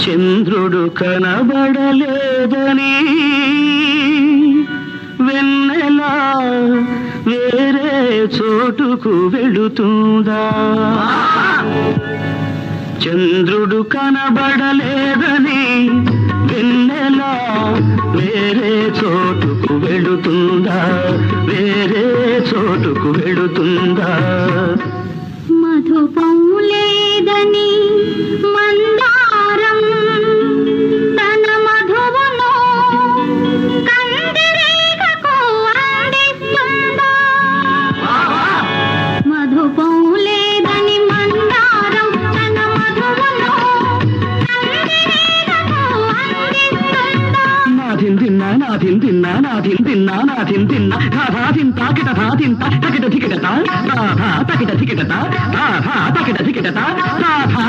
చంద్రుడు కనబడలేదని. వెన్నెలా వేరే చోటుకు వెళుతుందా? చంద్రుడు కనబడలేదని వెన్నెలా వేరే చోటుకు వెళుతుందా? వేరే చోటుకు వెళుతుందా? మధుపం లేదని మందారం తిన్నా నాథిన్ తిన్నా నాథిన్ తిన్నా నాథిన్ తిన్నా రాధా తింటా కిటతా తింటా తకిట ధికిటత రాధా తకిట ధికిటత రాధా తకిట ధికిటత రాధా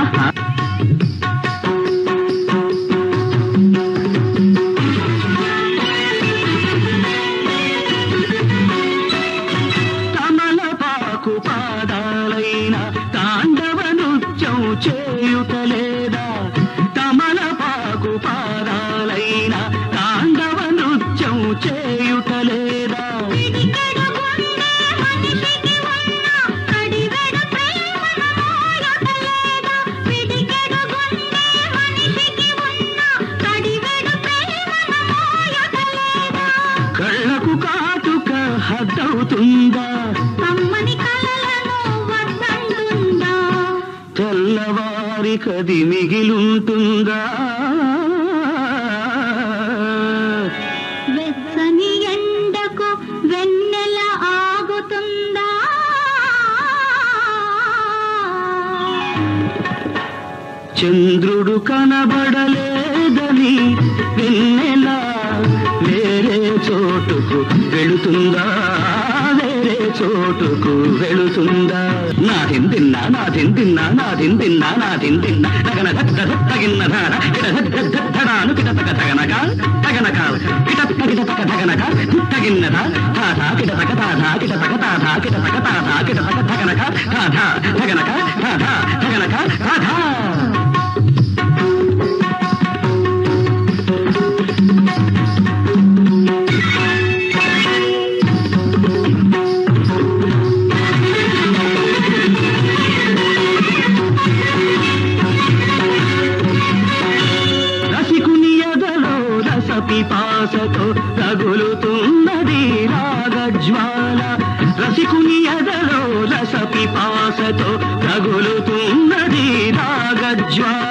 పాదాలైన తాండవ నృత్యం చేయుటలేదా మోయటలేదా? కళ్ళకు కాటుక హద్దవుతుందా? తెల్లవారి కది మిగిలుంటుందా వెన్నెల ఆగుతుందా? చంద్రుడు కనబడలేదని వెన్నెలా చోటుకు వెళుతుందా? వేరే చోటుకు వెళుతుందా? నా తిందిన్నా నా తిందిన్నా నా తిందిన్నా నా తిందిన్నా తగన తగిన ధార ధడాను కిట తగనక తగనక కిట తగిట తగనక తగిన్నద తాథా కిట తాధా తాథా తాధా తగ తాధా కిట తగనక తాధా తగనక పిపాసతో రగులుతున్నది రాగజ్వాల. రసికుని ఎదలో రస పిపాసతో రగులుతున్నది రాగజ్వాల.